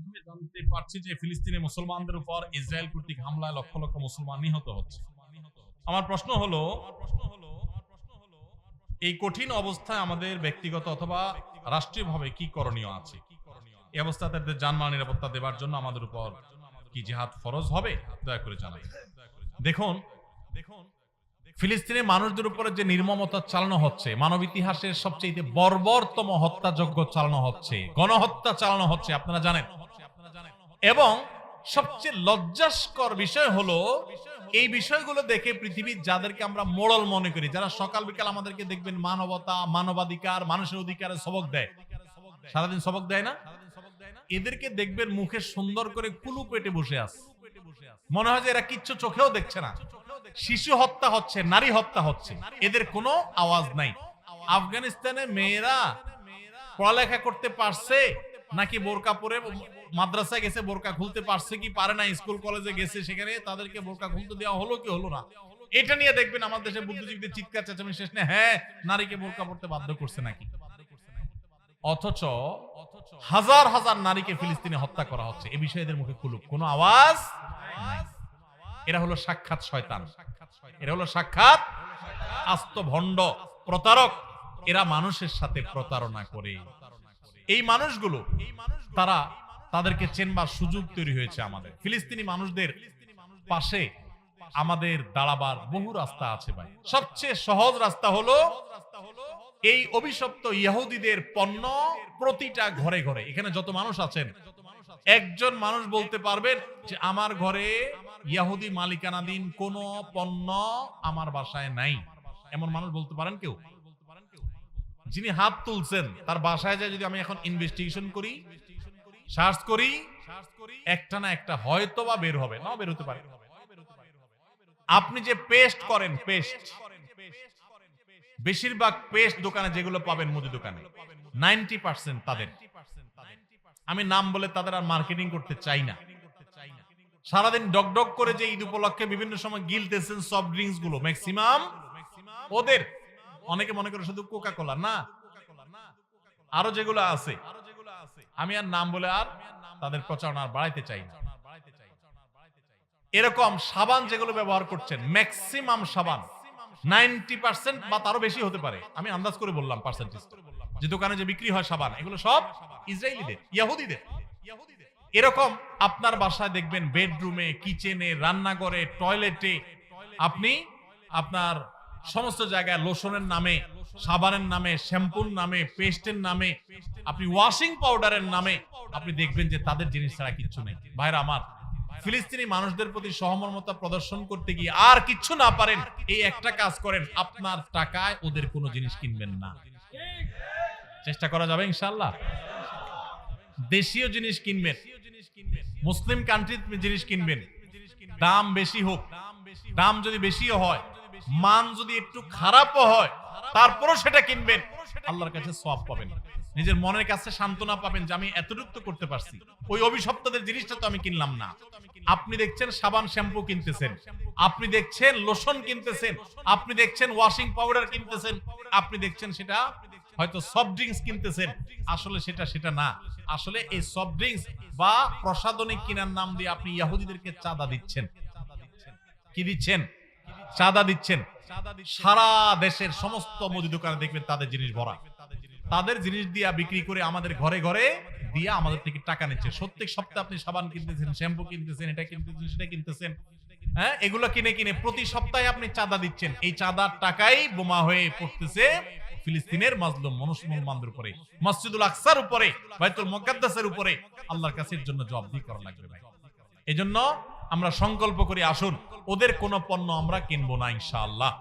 মাধ্যমে জানতে পারছি যে ফিলিস্তিনে মুসলমানদের উপর ইসরায়েল কর্তৃক হামলায় লক্ষ লক্ষ মুসলমান নিহত হচ্ছে। আমার প্রশ্ন হলো, এই কঠিন অবস্থায় আমাদের ব্যক্তিগত অথবা রাষ্ট্রীয়ভাবে কি করণীয় আছে? এই অবস্থায় তাদের জানমাল নিরাপত্তা দেওয়ার জন্য আমাদের উপর কি জিহাদ ফরজ হবে? দয়া করে জানাই দেখুন দেখুন ফিলিস্তিনের মানুষদের উপরে যে নির্মমতা চালানো হচ্ছে, মানব ইতিহাসের সবচেয়ে বর্বরতম হত্যাযজ্ঞ চালানো হচ্ছে, গণহত্যা চালানো হচ্ছে, আপনারা জানেন? এবং সবচেয়ে লজ্জাস্কর বিষয় হলো, এই বিষয়গুলো দেখে পৃথিবীর যাদেরকে আমরা মোড়ল মনে করি, যারা সকাল বিকাল আমাদেরকে দেখবেন মানবতা, মানবাধিকার, মানুষের অধিকারের সবক দেয়। সারাদিন সবক দেয় না? এদেরকে দেখবেন মুখে সুন্দর করে কুলু পেটে বসে আছে মনে হয় যে এরা কিচ্ছু চোখেও দেখছে না। শিশু হত্যা হচ্ছে, নারী হত্যা হচ্ছে। এদের কোনো আওয়াজ নাই। আফগানিস্তানে মেয়েরা পড়ালেখা করতে পারছে, নাকি বোরকা পরে মাদ্রাসায় গেছে, বোরকা খুলতে পারছে কি পারে না, স্কুল, কলেজে গেছে সেখানে, তাদেরকে বোরকা খুলতে দেওয়া হলো কি হলো না? এটা নিয়ে দেখবেন আমাদের দেশে বুদ্ধিজীবীদের চিৎকার, চেঁচামেচি, শেষ নেই। হ্যাঁ নারীকে বোরকা পড়তে বাধ্য করছে নাকি? অথচ হাজার হাজার নারীকে ফিলিস্তিনে হত্যা করা হচ্ছে। এ বিষয়ে এদের মুখে খুলুক কোনো আওয়াজ? এরা হলো সাক্ষাৎ শয়তান। এরা হলো সাক্ষাৎ আস্ত ভণ্ড প্রতারক। এরা মানুষের সাথে প্রতারণা করে। এই মানুষগুলো, তারা তাদেরকে চেনবার সুযোগ তৈরি হয়েছে আমাদের। ফিলিস্তিনি মানুষদের পাশে আমাদের দাঁড়াবার বহু রাস্তা আছে ভাই। সবচেয়ে সহজ রাস্তা হলো এই অভিশপ্ত ইহুদিদের পণ্য প্রতিটা ঘরে ঘরে। এখানে যত মানুষ আছেন, একজন মানুষ বলতে পারবেন যে, আমার ঘরে ইয়াহুদি মালিকানাধীন কোন পণ্য আমার বাসায় নাই। এমন মানুষ বলতে পারেন কেউ? যিনি হাত তুলছেন, তার বাসায় যায় যদি আমি এখন ইনভেস্টিগেশন করি সার্চ করি, একটা না একটা হয়তো বা বের হবে না বের হতে পারে। আপনি যে পেস্ট করেন, পেস্ট। বেশিরভাগ পেস্ট দোকানে যেগুলো পাবেন মুদি দোকানে, নাইনটি পার্সেন্ট তাদের। আমি নাম বলে তাদের আর মার্কেটিং করতে চাই না। সারাদিন ডক ডক করে যে ঈদ উপলক্ষে বিভিন্ন সময় গিলতেছেন সফট ড্রিঙ্কসগুলো, ম্যাক্সিমাম ওদের। অনেকে মনে করে শুধু কোকা কোলা না। আরও যেগুলো আছে আমি আর নাম বলে আর তাদের প্রচারণা বাড়াইতে চাই এরকম সাবান যেগুলো ব্যবহার করছেন ম্যাক্সিমাম সাবান নাইনটি পার্সেন্ট বা তারও বেশি হতে পারে। আমি আন্দাজ করে বললাম পার্সেন্টেজ যে দোকানে যে বিক্রি হয় সাবান, এগুলো সব ইসরায়েলিদের, ইয়াহুদিদের। এরকম আপনার বাসায় দেখবেন বেডরুমে কিচেনে রান্নাঘরে টয়লেটে আপনি আপনার সমস্ত জায়গায় লোশনের নামে সাবানের নামে, শ্যাম্পুর নামে, পেস্টের নামে, আপনি ওয়াশিং পাউডারের নামে আপনি দেখবেন যে তাদের জিনিস ছাড়া কিচ্ছু নেই। ভাইরা আমার, ফিলিস্তিনি মানুষদের প্রতি সহমর্মতা প্রদর্শন করতে গিয়ে আর কিচ্ছু না পারেন, এই একটা কাজ করেন, আপনার টাকায় ওদের কোনো জিনিস কিনবেন না। চেষ্টা করা যাবে ইনশাল্লাহ দেশীয় জিনিস কিনবেন, মুসলিম কান্ট্রির জিনিস কিনবেন, দাম বেশি হোক, দাম যদি বেশিও হয়, মান যদি একটু খারাপও হয় তারপরও সেটা কিনবেন। আল্লাহর কাছে সব পাবেন। নিজের মনের কাছে সান্ত্বনা পাবেন যে আমি এতটুকু তো করতে পারছি। ওই অভিশপ্তদের জিনিসটা তো আমি কিনলাম না। আপনি দেখছেন সাবান শ্যাম্পু কিনতেছেন। আপনি দেখছেন লোশন কিনতেছেন। আপনি দেখছেন ওয়াশিং পাউডার কিনতেছেন। আপনি দেখছেন সেটা হয়তো সফট ড্রিঙ্কস কিনতেছেন। আসলে সেটা সেটা না। আসলে এই সফট ড্রিঙ্কস বা প্রসাধনী কিনার নাম দিয়ে আপনি ইয়াহুদিদেরকে চাঁদা দিচ্ছেন। কি দিচ্ছেন? চাঁদা দিচ্ছেন। সারা দেশের সমস্ত মুদি দোকানে দেখবেন তাদের জিনিস ভরা। তাদের জিনিস দিয়া বিক্রি করে আমাদের ঘরে ঘরে দিয়া আমাদের থেকে টাকা নিচ্ছে। প্রত্যেক সপ্তাহে আপনি সাবান কিনতেছেন শ্যাম্পু কিনতেছেন এটা কিনতেছেন সেটা কিনতেছেন। হ্যাঁ এগুলো কিনে কিনে প্রতি সপ্তাহে আপনি চাঁদা দিচ্ছেন। এই চাঁদার টাকাই বোমা হয়ে পড়তেছে ফিলিস্তিনের মাজলুম মুসলমানদের উপরে। মসজিদুল আকসার উপরে বাইতুল মুকাদ্দাসের উপরে। আল্লাহর কাছে এর জন্য জবাবদিহি করা লাগবে ভাই। এজন্য আমরা সংকল্প করি, আসুন, ওদের কোন পণ্য আমরা কিনবো না, ইনশাআল্লাহ।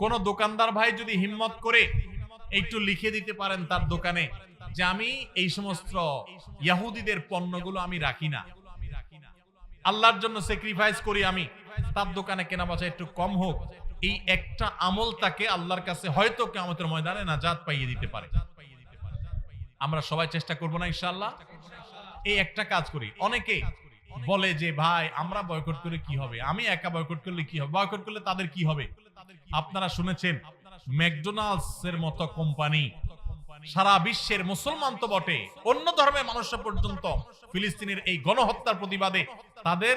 কোন দোকানদার ভাই যদি হিম্মত করে একটু লিখে দিতে পারেন তার দোকানে যে, আমি এই সমস্ত ইয়াহুদিদের পণ্যগুলো আমি রাখি না। আল্লাহর জন্য স্যাক্রিফাইস করি আমি। তার দোকানে কেনা বেচা একটু কম হোক। এই একটা আমল তাকে আল্লাহর কাছে হয়তো কেমতের ময়দানে নাজাত পাইয়ে দিতে পারে। আমরা সবাই চেষ্টা করব না ইনশাল্লাহ এই একটা কাজ করি। অনেকে বলে যে, ভাই, আমরা বয়কট করে কি হবে? আমি একা বয়কট করলে কি হবে? বয়কট করলে তাদের কি হবে? আপনারা শুনেছেন ম্যাকডোনাল্ডস এর মতো কোম্পানি সারা বিশ্বের মুসলমান তো বটে। অন্য ধর্মের মানুষরা পর্যন্ত ফিলিস্তিনের এই গণহত্যার প্রতিবাদে তাদের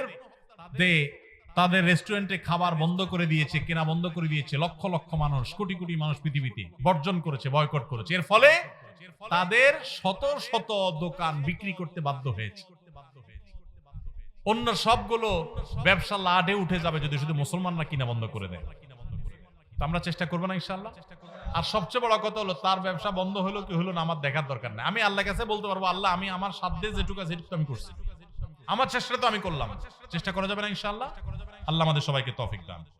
তাদের রেস্টুরেন্টে খাবার বন্ধ করে দিয়েছে, কেনা বন্ধ করে দিয়েছে লক্ষ লক্ষ মানুষ, কোটি কোটি মানুষ পৃথিবীতে বর্জন করেছে বয়কট করেছে। এর ফলে তাদের শত শত দোকান বিক্রি করতে বাধ্য হয়েছে। অন্য সবগুলো ব্যবসা লাডে উঠে যাবে যদি শুধু মুসলমানরা কিনা বন্ধ করে দেয়। তো আমরা চেষ্টা করব না ইনশাল্লাহ আর সবচেয়ে বড় কথা হলো, তার ব্যবসা বন্ধ হলো কি হলো না আমার দেখার দরকার নেই। আমি আল্লাহ কাছে বলতে পারব, আল্লাহ, আমি আমার সাধ্যে যেটুকু আছে আমি করছি। আমার চেষ্টা তো আমি করলাম। চেষ্টা করা যাবে না ইনশাল্লাহ আল্লাহ আমাদের সবাইকে তফিক দান।